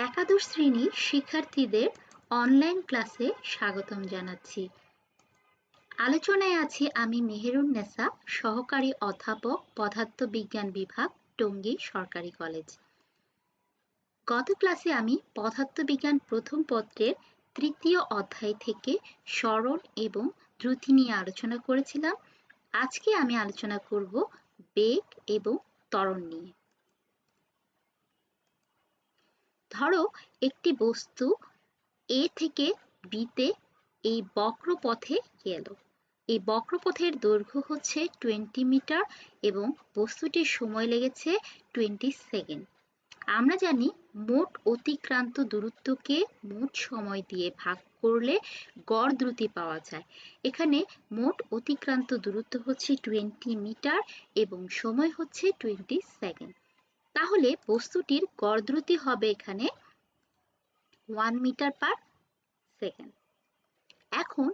একাদশ শ্রেণির শিক্ষার্থীদের অনলাইন ক্লাসে স্বাগতম জানাচ্ছি। আলোচনায় আছি আমি মেহেরুন নেসা, সহকারী অধ্যাপক পদার্থবিজ্ঞান বিভাগ, টঙ্গী সরকারি কলেজ গত ক্লাসে আমি পদার্থবিজ্ঞান প্রথম পত্রের তৃতীয় অধ্যায় থেকে সরল এবং দ্রুতি নিয়ে আলোচনা করেছিলাম। আজকে আমি আলোচনা করব বেগ এবং ত্বরণ নিয়ে। ধরো একটি বস্তু এ থেকে বিতে এই বক্রপথে গেল। এই বক্রপথের দৈর্ঘ্য হচ্ছে টোয়েন্টি মিটার এবং বস্তুটির সময় লেগেছে টোয়েন্টি সেকেন্ড আমরা জানি মোট অতিক্রান্ত দূরত্বকে মোট সময় দিয়ে ভাগ করলে গড় দ্রুতি পাওয়া যায়। এখানে মোট অতিক্রান্ত দূরত্ব হচ্ছে টোয়েন্টি মিটার এবং সময় হচ্ছে টোয়েন্টি সেকেন্ড তাহলে বস্তুটির গড় দ্রুতি হবে এখানে ওয়ান মিটার পার সেকেন্ড এখন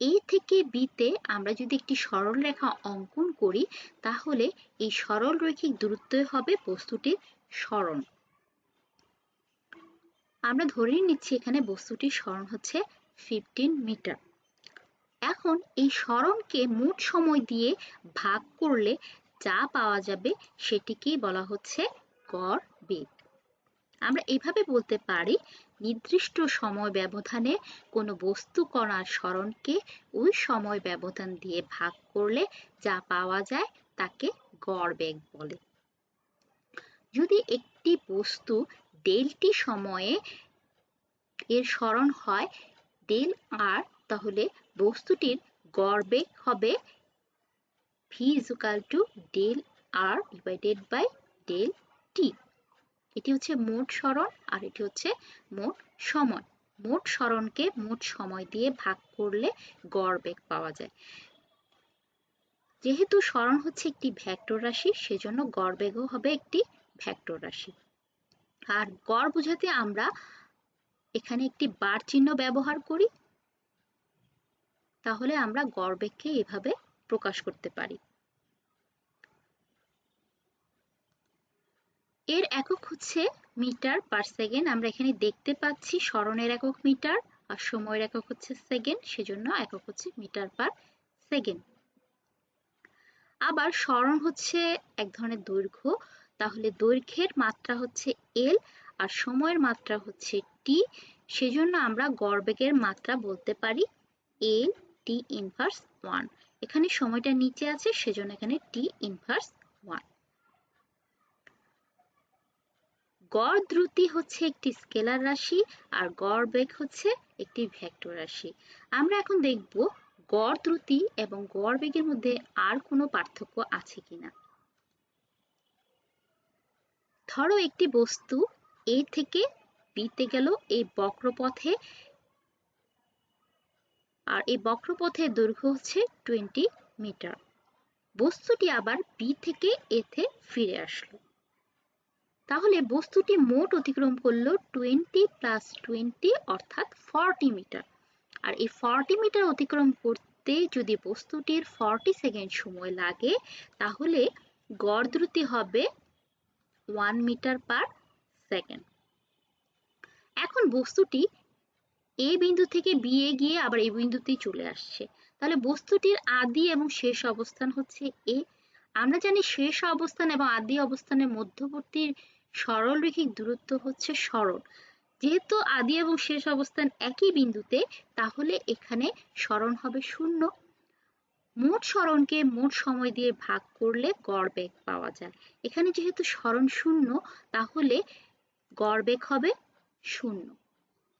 এ থেকে বিতে আমরা যদি একটি সরল রেখা অঙ্কন করি, তাহলে এই সরল রৈখিক দূরত্ব হবে বস্তুটির সরণ। আমরা ধরে নিচ্ছি এখানে বস্তুটির সরণ হচ্ছে ফিফটিন মিটার এখন এই সরণকে মোট সময় দিয়ে ভাগ করলে যা পাওয়া যাবে সেটিকেই বলা হচ্ছে গড় বেগ। আমরা এভাবে বলতে পারি, নির্দিষ্ট সময় ব্যবধানে কোনো বস্তু কণার সরণকে ওই সময় ব্যবধান দিয়ে ভাগ করলে যা পাওয়া যায় তাকে গড় বেগ বলে। যদি একটি বস্তু ডেলটি সময়ে এর সরণ হয়, ডেল আর, তাহলে বস্তুটির গড় বেগ হবে V is equal to del R divided by del T এটি হচ্ছে মোট সরণ আর এটি হচ্ছে মোট সময়। মোট সরণকে মোট সময় দিয়ে ভাগ করলে গড় বেগ পাওয়া যায়। যেহেতু সরণ হচ্ছে একটি ভ্যাক্টর রাশি, সেজন্য গড় বেগও হবে একটি ভ্যাক্টর রাশি। আর গড় বোঝাতে আমরা এখানে একটি বার চিহ্ন ব্যবহার করি। তাহলে আমরা গড় বেগকে এভাবে প্রকাশ করতে পারি। এর একক হচ্ছে মিটার পার সেকেন্ড। আমরা এখানে দেখতে পাচ্ছি স্মরণের একক মিটার আর সময়ের একক হচ্ছে সেকেন্ড, সেজন্য একক হচ্ছে মিটার পার সেকেন্ড। আবার স্মরণ হচ্ছে এক ধরনের দৈর্ঘ্য, তাহলে দৈর্ঘ্যের মাত্রা হচ্ছে এল আর সময়ের মাত্রা হচ্ছে টি সেজন্য আমরা গড়বেগের মাত্রা বলতে পারি এল টি ইনভার্স ওয়ান এখানে সময়টা নিচে আছে, সেজন্য এখানে টি ইনভার্স ওয়ান গড় দ্রুতি হচ্ছে একটি স্কেলার রাশি আর গড় বেগ হচ্ছে একটি ভেক্টর রাশি। আমরা এখন দেখব গড় দ্রুতি এবং গড় বেগের মধ্যে আর কোনো পার্থক্য আছে কিনা। ধরো একটি বস্তু এ থেকে বিতে গেল, এই বক্রপথে আর এই বক্রপথের দৈর্ঘ্য হচ্ছে টোয়েন্টি মিটার বস্তুটি আবার বি থেকে এতে ফিরে আসলো। তাহলে বস্তুটি মোট অতিক্রম করল টোয়েন্টি প্লাস টোয়েন্টি অর্থাৎ ফর্টি মিটার আর এই ফর্টি মিটার অতিক্রম করতে যদি বস্তুটির ফর্টি সেকেন্ড সময় লাগে, তাহলে গড় দ্রুতি হবে ওয়ান মিটার পার সেকেন্ড এখন বস্তুটি এ বিন্দু থেকে বি এ গিয়ে আবার এই বিন্দুতেই চলে আসছে। তাহলে বস্তুটির আদি এবং শেষ অবস্থান হচ্ছে এ। আমরা জানি শেষ অবস্থান এবং আদি অবস্থানের মধ্যবর্তী সরল রেখিক দূরত্ব হচ্ছে সরল যেহেতু আদি এবং শেষ অবস্থান একই বিন্দুতে, তাহলে এখানে সরণ হবে শূন্য। মোট সরণকে মোট সময় দিয়ে ভাগ করলে গড় বেগ পাওয়া যায়। এখানে যেহেতু সরণ শূন্য, তাহলে গড় বেগ হবে শূন্য।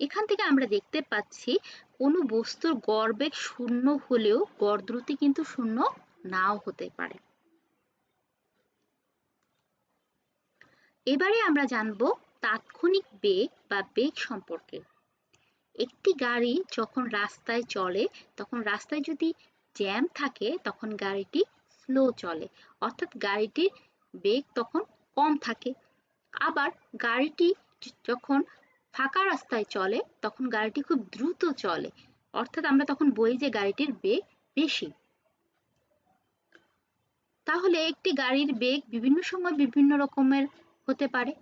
এখান থেকে আমরা দেখতে পাচ্ছি, কোনো বস্তুর গড় বেগ শূন্য হলেও গড় দ্রুতি কিন্তু শূন্য নাও হতে পারে। এবারে আমরা জানব তাৎক্ষণিক বেগ বা বেগ সম্পর্কে। একটি গাড়ি যখন রাস্তায় চলে, তখন রাস্তায় যদি জ্যাম থাকে, তখন গাড়িটি স্লো চলে। অর্থাৎ গাড়িটির বেগ তখন কম থাকে। আবার গাড়িটি যখন ফাঁকা রাস্তায় চলে, তখন গাড়িটি খুব দ্রুত চলে। অর্থাৎ আমরা তখন বলি যে গাড়িটির বেগ বেশি। তাহলে একটি গাড়ির বেগ বিভিন্ন সময় বিভিন্ন রকমের হতে পারে।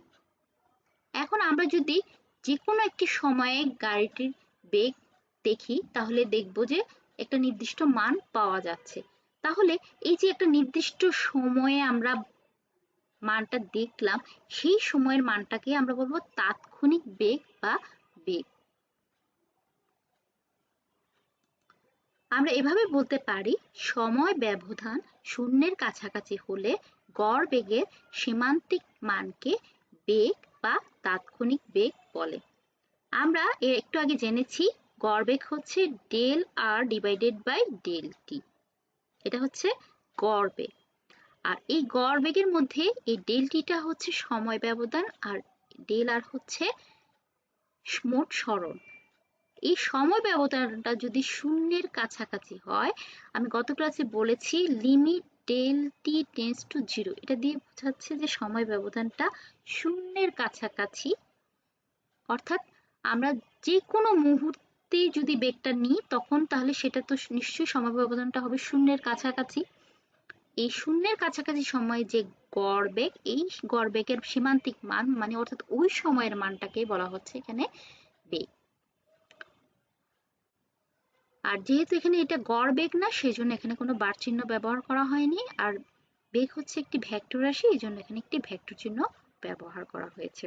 এখন আমরা যদি যে কোনো একটি সময়ে গাড়িটির বেগ দেখি, তাহলে দেখব যে একটা নির্দিষ্ট মান পাওয়া যাচ্ছে। তাহলে এই যে একটা নির্দিষ্ট সময়ে আমরা মানটা দেখলাম, সেই সময়ের মানটাকে আমরা বলব তাৎক্ষণিক বেগ বা বেগ। আমরা এভাবে বলতে পারি, সময় ব্যবধান শূন্যের কাছাকাছি হলে গড় বেগের সীমান্তিক মানকে বেগ বা তাৎক্ষণিক বেগ বলে। আমরা এর একটু আগে জেনেছি গড় বেগ হচ্ছে del R divided by del T. এটা হচ্ছে গড় বেগ আর এই গড় বেগের মধ্যে এই ডেল টিটা হচ্ছে সময় ব্যবধান আর ডেল আর হচ্ছে মোট সরণ। এই সময় ব্যবধানটা যদি শূন্যের কাছাকাছি হয়, আমি গত ক্লাসে বলেছি limit del T tends to zero এটা দিয়ে বোঝাচ্ছে যে সময় ব্যবধানটা শূন্যের কাছাকাছি। অর্থাৎ আমরা যে কোনো মুহূর্তে যদি বেগটা নিই, তখন তাহলে সেটা তো নিশ্চয়ই সময় ব্যবধানটা হবে শূন্যের কাছাকাছি। এই শূন্যের কাছাকাছি সময়ে যে গড় বেগ, এই গড় বেগের সীমান্তিক মান মানে অর্থাৎ ওই সময়ের মানটাকে বলা হচ্ছে এখানে বেগ আর যেহেতু এখানে এটা গড় বেগ না, সেজন্য এখানে কোনো বার চিহ্ন ব্যবহার করা হয়নি। আর বেগ হচ্ছে একটি ভেক্টর রাশি, এই জন্য এখানে একটি ভেক্টর চিহ্ন ব্যবহার করা হয়েছে।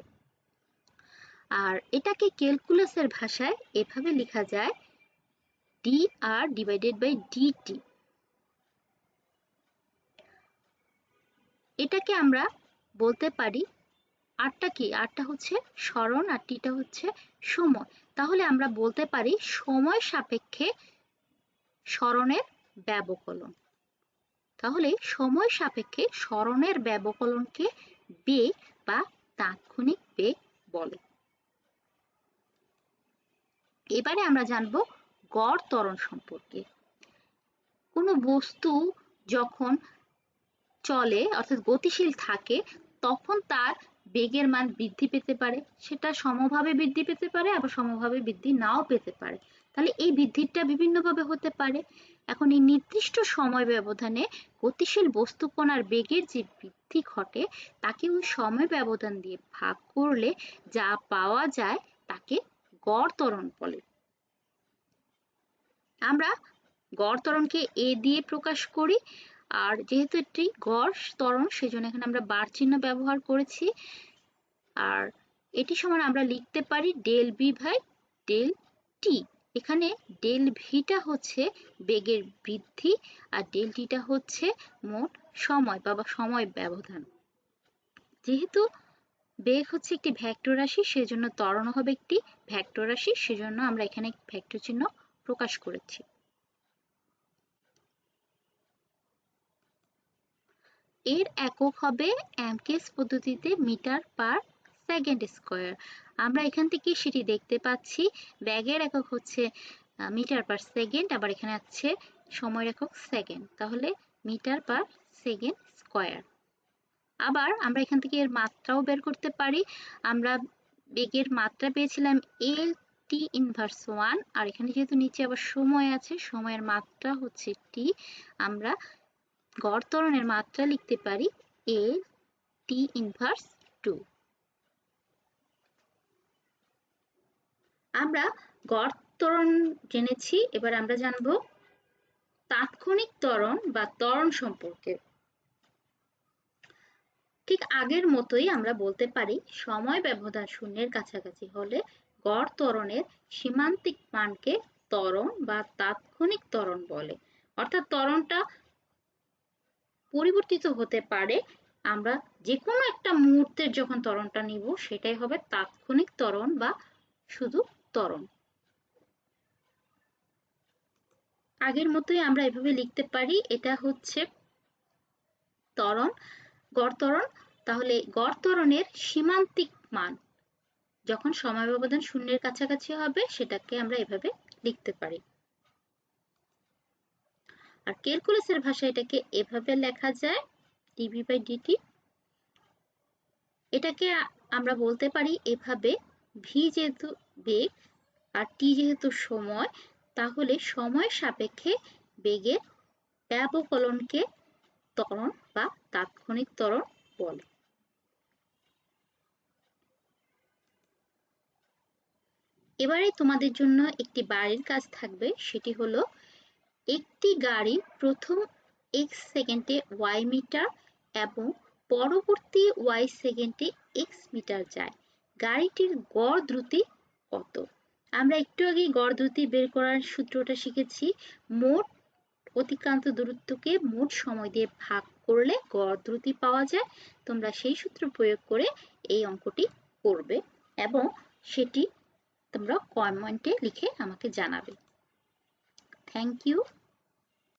আর এটাকে ক্যালকুলাসের ভাষায় এভাবে লেখা যায় D R divided by D T এটাকে আমরা বলতে পারি আটটা কি? আটটা হচ্ছে স্মরণ, আর টিটা হচ্ছে সময়। তাহলে আমরা বলতে পারি সময় সাপেক্ষে স্মরণের ব্যবকলন। তাহলে সময় সাপেক্ষে স্মরণের ব্যবকলনকে বেগ বা তাৎক্ষণিক বেগ বলে। এবারে আমরা জানব গড় ত্বরণ সম্পর্কে। কোনো বস্তু যখন চলে, অর্থাৎ গতিশীল থাকে, তখন তার বেগের মান বৃদ্ধি পেতে পারে, সেটা সমভাবে বৃদ্ধি পেতে পারে, আবার সমভাবে বৃদ্ধি নাও পেতে পারে। তাহলে এই বৃদ্ধিটা বিভিন্নভাবে হতে পারে। এখন এই নির্দিষ্ট সময় ব্যবধানে গতিশীল বস্তু কণার বেগের যে বৃদ্ধি ঘটে, তাকে ওই সময় ব্যবধান দিয়ে ভাগ করলে যা পাওয়া যায়, তাকে গড় ত্বরণ বলে। আমরা গড় ত্বরণকে এ দিয়ে প্রকাশ করি। আর যেহেতু এটি গড় ত্বরণ, সেজন্য এখানে আমরা বার চিহ্ন ব্যবহার করেছি। আর এটি সমান আমরা লিখতে পারি del V by del T. এখানে ডেল ভিটা হচ্ছে বেগের বৃদ্ধি আর ডেল টিটা হচ্ছে মোট সময় বা সময় ব্যবধান। যেহেতু বেগ হচ্ছে একটি ভ্যাক্টর রাশি, সেজন্য ত্বরণ হবে একটি ভ্যাক্টর রাশি, সেজন্য আমরা এখানে ভ্যাক্টর চিহ্ন প্রকাশ করেছি। এর একক হবে অ্যামকেস পদ্ধতিতে মিটার পার সেকেন্ড স্কোয়ার। আমরা এখান থেকে সেটি দেখতে পাচ্ছি। ব্যাগের একক হচ্ছে মিটার পার সেকেন্ড, আবার এখানে আছে সময়ের একক সেকেন্ড। তাহলে মিটার পার সেকেন্ড স্কোয়ার। আবার আমরা এখান থেকে এর মাত্রাও বের করতে পারি। আমরা বেগের মাত্রা পেয়েছিলাম এল টি ইনভার্স ওয়ান, আর এখানে যেহেতু নিচে আবার সময় আছে, সময়ের মাত্রা হচ্ছে টি, আমরা গড় ত্বরণের মাত্রা লিখতে পারি এ টি ইনভার্স টু আমরা গড় ত্বরণ জেনেছি, এবার আমরা জানব তাৎক্ষণিক ত্বরণ বা ত্বরণ সম্পর্কে। ঠিক আগের মতোই আমরা বলতে পারি সময় ব্যবধান শূন্যের কাছাকাছি হলে গড় ত্বরণের সীমান্তিক মানকে ত্বরণ বা তাৎক্ষণিক ত্বরণ বলে। অর্থাৎ ত্বরণটা পরিবর্তিত হতে পারে, আমরা যে কোনো একটা মুহূর্তের যখন ত্বরণটা নিব, সেটাই হবে তাৎক্ষণিক ত্বরণ বা শুধু ত্বরণ। আগের মতোই আমরা এভাবে লিখতে পারি, এটা হচ্ছে ত্বরণ, গড় ত্বরণ। তাহলে গড় ত্বরণের সীমান্তিক মান যখন সময় ব্যবধান শূন্যের কাছাকাছি হবে, সেটাকে আমরা এভাবে লিখতে পারি। আর ক্যালকুলাসের ভাষায় এটাকে এভাবে লেখা যায় ডিভি বাই ডিটি এটাকে আমরা বলতে পারি এভাবে ভি যেহেতু বেগ আর টি যেহেতু সময়, তাহলে সময় সাপেক্ষে বেগের ব্যবকলনকে ত্বরণ বা তাৎক্ষণিক ত্বরণ বলে। এবারে তোমাদের জন্য একটি বাড়ির কাজ থাকবে, সেটি হলো একটি গাড়ি প্রথম এক্স সেকেন্ডে ওয়াই মিটার এবং পরবর্তী ওয়াই সেকেন্ডে এক্স মিটার যায়। গাড়িটির গড় দ্রুতি কত? আমরা একটু আগেই গড় দ্রুতি বের করার সূত্রটা শিখেছি। মোট অতিক্রান্ত দূরত্বকে মোট সময় দিয়ে ভাগ করলে গড় দ্রুতি পাওয়া যায়। তোমরা সেই সূত্র প্রয়োগ করে এই অঙ্কটি করবে এবং সেটি তোমরা কমেন্টে লিখে আমাকে জানাবে। Thank you.